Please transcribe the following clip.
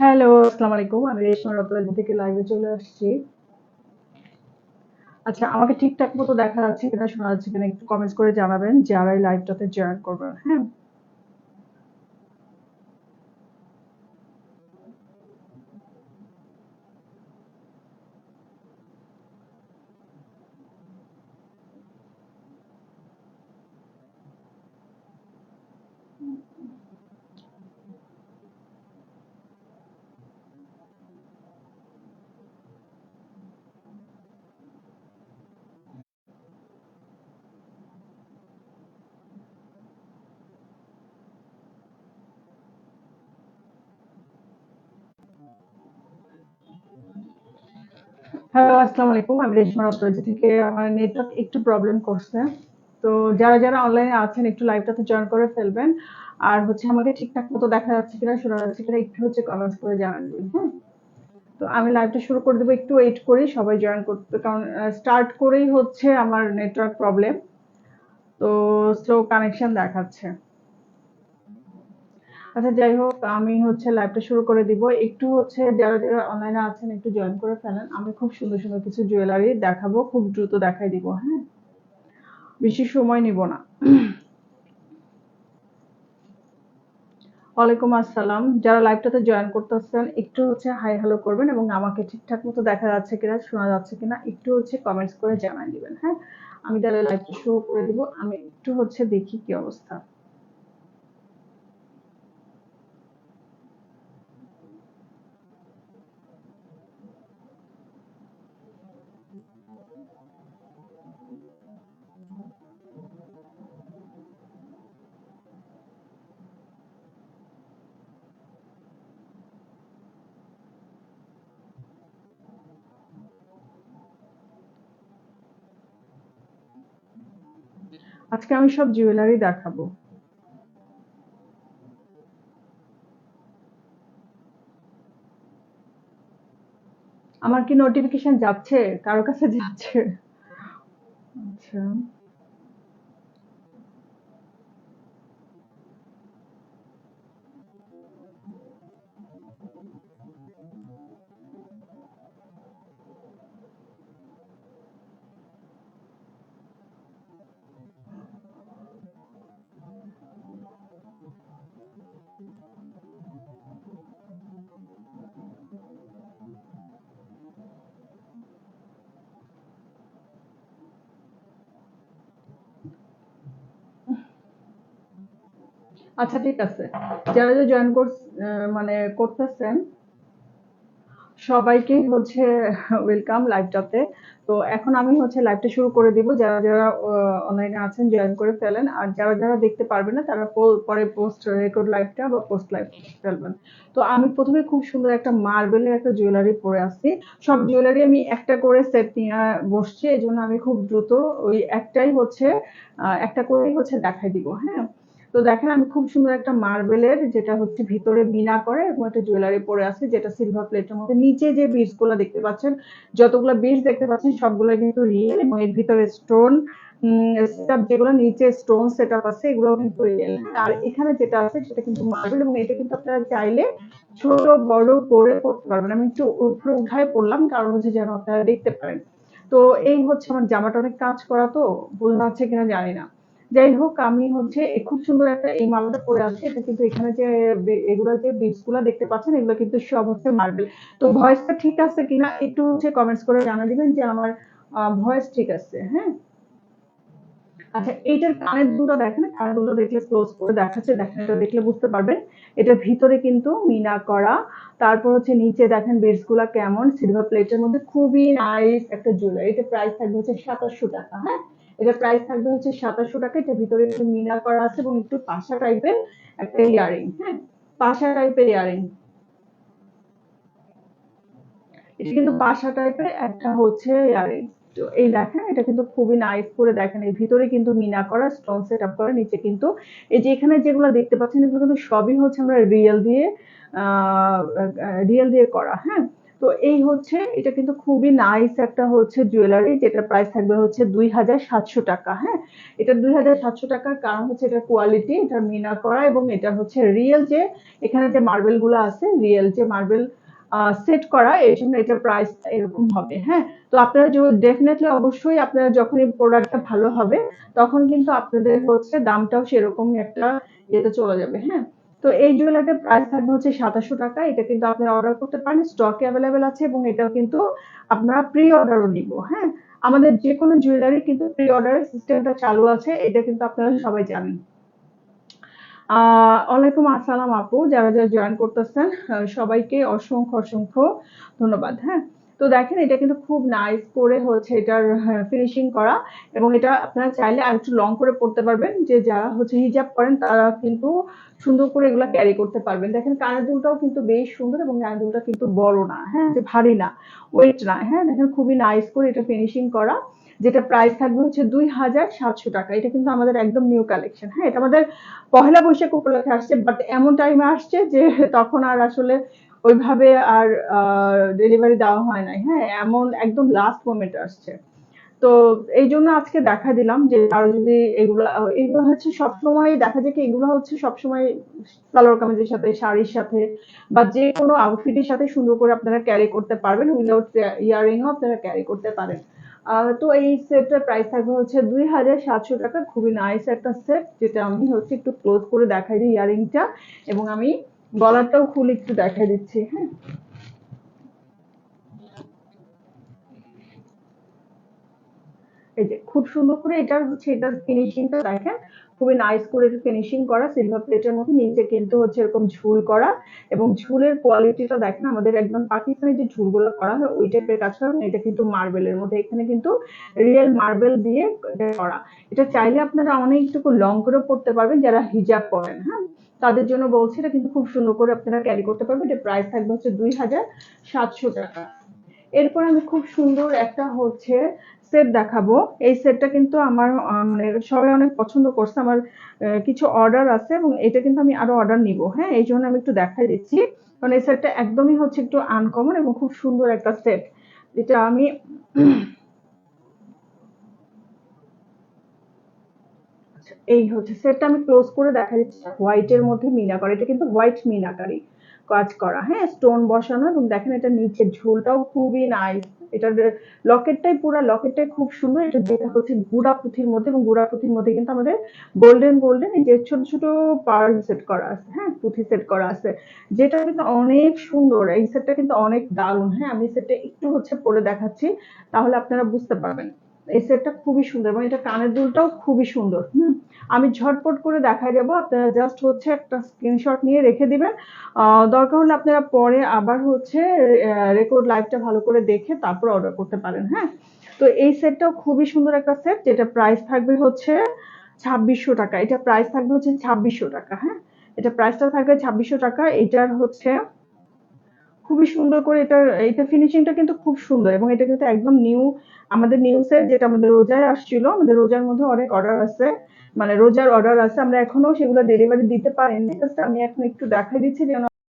Hello আসসালামু আলাইকুম আমি রেশমা রতন থেকে লাইভে চলে আসছি। আচ্ছা আমাকে ঠিকঠাক মতো দেখা যাচ্ছে কিনা, শোনা যাচ্ছে কিনা, একটু কমেন্টস করে জানাবেন, যারা এই লাইভটাতে জয়েন করবেন হ্যাঁ? হ্যালো আসসালামু আলাইকুম। আমি রেশমা রত্নাজি থেকে, আমার নেটওয়ার্ক একটু প্রবলেম করছে। তো যারা যারা অনলাইনে আছেন, একটু লাইভটাতে জয়েন করে ফেলবেন। আর হচ্ছে আমাকে ঠিকঠাক মতো দেখা যাচ্ছে কিনা, শোনা যাচ্ছে কিনা, একটু হচ্ছে কমেন্টস করে জানাবেন হ্যাঁ তো আমি লাইভটা শুরু করে দেবো, একটু ওয়েট করি, সবাই জয়েন করতে। কারণ স্টার্ট করেই হচ্ছে আমার নেটওয়ার্ক প্রবলেম তো স্লো কানেকশন দেখাচ্ছে। আচ্ছা যাই হোক, আমি হচ্ছে লাইভটা শুরু করে দিব। একটু হচ্ছে যারা যারা অনলাইনে আছেন, একটু জয়েন করে ফেলেন। আমি খুব সুন্দর সুন্দর কিছু জুয়েলারি দেখাবো, খুব দ্রুত দেখাই দিব হ্যাঁ? বেশি সময় নিব না। ওয়ালাইকুম আসসালাম। যারা লাইভটাতে জয়েন করতেছেন, একটু হচ্ছে হাই হ্যালো করবেন এবং আমাকে ঠিকঠাক মতো দেখা যাচ্ছে কিনা, শোনা যাচ্ছে কিনা, একটু হচ্ছে কমেন্টস করে জানাই দিবেন হ্যাঁ? আমি তাহলে লাইভটা শুরু করে দিব। আমি একটু হচ্ছে দেখি কি অবস্থা। আজকে আমি সব জুয়েলারি দেখাবো। আমার কি নোটিফিকেশন যাচ্ছে? কারও কাছে যাচ্ছে? আচ্ছা। আচ্ছা ঠিক আছে। যারা যারা জয়েন মানে করতেছেন, সবাইকে হচ্ছে ওয়েলকাম লাইভটাতে তো এখন আমি হচ্ছে লাইভটা শুরু করে দিব। যারা যারা অনলাইনে আছেন জয়েন করে ফেলেন। আর যারা যারা দেখতে পারবেন না, তারা পরে পোস্ট রেকর্ড লাইভটা বা পোস্ট লাইভ ফেলবেন। তো আমি প্রথমে খুব সুন্দর একটা মার্বেলের একটা জুয়েলারি পরে আসছি। সব জুয়েলারি আমি একটা করে সেট নিয়ে বসছি। এই জন্য আমি খুব দ্রুত ওই একটাই হচ্ছে একটা করেই হচ্ছে দেখাই দিব হ্যাঁ? তো দেখেন, আমি খুব সুন্দর একটা মার্বেলের, যেটা হচ্ছে ভিতরে বিনা করে এবং একটা জুয়েলারি পরে আছে, যেটা সিলভার প্লেটের মধ্যে। নিচে যে বিটসগুলো দেখতে পাচ্ছেন, যতগুলো বিটস দেখতে পাচ্ছেন, সবগুলো কিন্তু রিয়েল এবং এর ভিতরে স্টোন যেগুলো, নিচে স্টোন আছে, এগুলো কিন্তু রিয়েল আর এখানে যেটা আছে, সেটা কিন্তু মার্বেল এবং এটা কিন্তু আপনারা চাইলে ছোট, বড় করে করতে পারবেন। আমি একটু উপরে উঠায় পড়লাম, কারণ হচ্ছে যেন আপনারা দেখতে পারেন। তো এই হচ্ছে আমার জামাটা, অনেক কাজ করা তো, বোঝা যাচ্ছে কিনা জানি না। যাই হোক, আমি হচ্ছে খুব সুন্দর একটা এই মালাটা পরে আছে। এটা কিন্তু এখানে যে এগুলো যে বিটসগুলো দেখতে পাচ্ছেন, এগুলো কিন্তু সব হচ্ছে মার্বেল তো ভয়েসটা ঠিক আছে কিনা একটু হচ্ছে কমেন্টস করে জানা দিবেন যে আমার ভয়েস ঠিক আছে হ্যাঁ? আচ্ছা এইটার কানের দুটো দেখেন, কানের দুটো দেখলে ক্লোজ করে দেখাচ্ছে দেখেন এটা দেখলে বুঝতে পারবেন। এটা ভিতরে কিন্তু মিনা করা। তারপর হচ্ছে নিচে দেখেন বিটসগুলা কেমন সিলভার প্লেটের মধ্যে খুবই নাইস একটা জুয়েলারি এটা প্রাইস থাকবে হচ্ছে সাতাশশো টাকা হ্যাঁ? এটা প্রাইস থাকবে হচ্ছে সাতাশশো টাকা, এটা ভিতরে একটু মিনা করা আছে এবং একটু পাশা টাইপের একটা ইয়ারিং হ্যাঁ? পাশা টাইপের ইয়ারিং এটা কিন্তু পাশা টাইপের একটা হচ্ছে ইয়ারিং এই দেখেন, এটা কিন্তু খুবই নাইস করে দেখেন এই ভিতরে কিন্তু মিনা করা স্টোন সেট আপ করা, নিচে কিন্তু এই যে এখানে যেগুলো দেখতে পাচ্ছেন, এগুলো কিন্তু সবই হচ্ছে আমরা রিয়েল দিয়ে রিয়েল দিয়ে করা হ্যাঁ? তো এই হচ্ছে, এটা কিন্তু খুবই নাইস একটা হচ্ছে জুয়েলারি যেটা প্রাইস থাকবে হচ্ছে দুই হাজার সাতশো টাকা হ্যাঁ? এটা দুই হাজার সাতশো টাকার কারণ হচ্ছে এটা কোয়ালিটি এটা মিনা করা এবং এটা হচ্ছে রিয়েল যে, এখানে যে মার্বেলগুলো আছে রিয়েল যে মার্বেল সেট করা, এই জন্য এটা প্রাইস এরকম হবে হ্যাঁ? তো আপনারা যে ডেফিনেটলি অবশ্যই আপনারা যখন এই প্রোডাক্টটা ভালো হবে, তখন কিন্তু আপনাদের হচ্ছে দামটাও সেরকম একটা ইয়েতে চলে যাবে হ্যাঁ? তো এই জুয়েলারিটার প্রাইস থাকবে হচ্ছে সাতাশশো টাকা। এটা কিন্তু আপনারা অর্ডার করতে পারেন স্টকে অ্যাভেলেবেল আছে এবং এটাও কিন্তু আপনারা প্রি অর্ডারও নিব হ্যাঁ? আমাদের যে কোনো জুয়েলারি কিন্তু প্রি অর্ডারের সিস্টেমটা চালু আছে, এটা কিন্তু আপনারা সবাই জানেন। ওয়ালাইকুম আসসালাম আপু, যারা যারা জয়েন করতেছেন সবাইকে অসংখ্য অসংখ্য ধন্যবাদ হ্যাঁ? তো দেখেন এটা কিন্তু খুব নাইস করে হচ্ছে এটার ফিনিশিং করা এবং এটা আপনারা চাইলে আর একটু লং করে পড়তে পারবেন। যে যারা হচ্ছে হিজাব করেন তারা কিন্তু সুন্দর করে এগুলা ক্যারি করতে পারবেন। দেখেন কানের দুলটাও কিন্তু বেশ সুন্দর এবং কানের দুলটা কিন্তু বড় না হ্যাঁ যে ভারী না ওয়েট না হ্যাঁ দেখেন খুবই নাইস করে এটা ফিনিশিং করা। যেটা প্রাইস থাকবে হচ্ছে দুই হাজার সাতশো টাকা। এটা কিন্তু আমাদের একদম নিউ কালেকশন হ্যাঁ এটা আমাদের পহেলা বৈশাখ উপলক্ষে আসছে বাট এমন টাইমে আসছে যে তখন আর আসলে ওইভাবে আর ডেলিভারি দেওয়া হয় নাই। হ্যাঁ এমন একদম লাস্ট মোমেন্টে আসছে। তো এই জন্য আজকে দেখা দিলাম যে আরও যদি এগুলো এগুলো হচ্ছে সবসময় দেখা যায় কি, এগুলো হচ্ছে সবসময় সালোয়ার কামিজের সাথে, শাড়ির সাথে বা যে কোনো আউটফিটের সাথে সুন্দর করে আপনারা ক্যারি করতে পারবেন। উইদাউট ইয়ারিংও আপনারা ক্যারি করতে পারেন। তো এই সেটটার প্রাইস থাকবে হচ্ছে দুই হাজার সাতশো টাকা। খুবই নাইস একটা সেট যেটা আমি হচ্ছে একটু ক্লোজ করে দেখাই দিই ইয়ারিংটা এবং আমি গলাটাও খুলে একটু দেখাই দিচ্ছি হ্যাঁ? এই যে, খুব সুন্দর করে এটার হচ্ছে, এটার ফিনিশিংটা দেখেন। খুবই নাইস করে ফিনিশিং করা সিলভার প্লেটের মধ্যে নিচে কিন্তু হচ্ছে এরকম ঝুল করা এবং ঝুলের কোয়ালিটিটা দেখেন, আমাদের একদম পাকিস্তানি যে ঝুলগুলো করা হয়, ওই টাইপের কাজ করা এটা কিন্তু মার্বেলের মধ্যে। এখানে কিন্তু রিয়েল মার্বেল দিয়ে করা। এটা চাইলে আপনারা অনেকটুকু লং করে পড়তে পারবেন, যারা হিজাব পরেন হ্যাঁ? তাদের জন্য বলছি, এটা কিন্তু খুব সুন্দর করে আপনারা ক্যারি করতে পারবেন। এটা প্রাইস থাকবে হচ্ছে দুই হাজার সাতশো টাকা। এরপর আমি খুব সুন্দর একটা হচ্ছে সেট দেখাবো। এই সেটটা কিন্তু আমার মানে সবাই অনেক পছন্দ করছে। আমার কিছু অর্ডার আছে এবং এটা কিন্তু আমি আরও অর্ডার নিব হ্যাঁ? এই জন্য আমি একটু দেখাই দিচ্ছি। কারণ এই সেটটা একদমই হচ্ছে একটু আনকমন এবং খুব সুন্দর একটা সেট যেটা আমি এই হচ্ছে সেটটা আমি ক্লোজ করে দেখা দিচ্ছি। হোয়াইটের মধ্যে মিনা করা এটা কিন্তু হোয়াইট মিনাকারি কাজ করা হ্যাঁ স্টোন বসানো এবং দেখেন এটা নিচের ঝোলটাও খুবই নাইস এটার লকেটটাই পুরো লকেটটাই খুব সুন্দর। এটা যেটা হচ্ছে গুড়া পুঁথির মধ্যে এবং গুড়া পুঁথির মধ্যে কিন্তু আমাদের গোল্ডেন গোল্ডেন এই যে ছোট ছোট পার্ল সেট করা আছে হ্যাঁ পুঁথি সেট করা আছে। যেটা কিন্তু অনেক সুন্দর, এই সেটটা কিন্তু অনেক দারুণ। হ্যাঁ আমি সেটটা একটু হচ্ছে পরে দেখাচ্ছি, তাহলে আপনারা বুঝতে পারবেন। এই সেটটা খুবই সুন্দর এবং এটা কানের দুলটাও খুবই সুন্দর। হুম, আমি ঝটপট করে দেখাই দেবো। আপনারা জাস্ট হচ্ছে একটা স্ক্রিনশট নিয়ে রেখে দিবেন। দরকার হলে আপনারা পরে আবার হচ্ছে রেকর্ড লাইভটা ভালো করে দেখে তারপর অর্ডার করতে পারেন হ্যাঁ? তো এই সেটটাও খুবই সুন্দর একটা সেট যেটা প্রাইস থাকবে হচ্ছে ছাব্বিশশো টাকা। এটা প্রাইস থাকবে হচ্ছে ছাব্বিশশো টাকা হ্যাঁ? এটা প্রাইসটা থাকবে ছাব্বিশশো টাকা। এটার হচ্ছে খুবই সুন্দর করে এটার, এটা ফিনিশিংটা কিন্তু খুব সুন্দর এবং এটা কিন্তু একদম নিউ আমাদের নিউ সেট যেটা আমাদের রোজায় আসছিল, আমাদের রোজার মধ্যে অনেক অর্ডার আছে মানে রোজার অর্ডার আছে, আমরা এখনও সেগুলো ডেলিভারি দিতে পারিনি জাস্ট আমি এখন একটু দেখাই দিচ্ছি যেন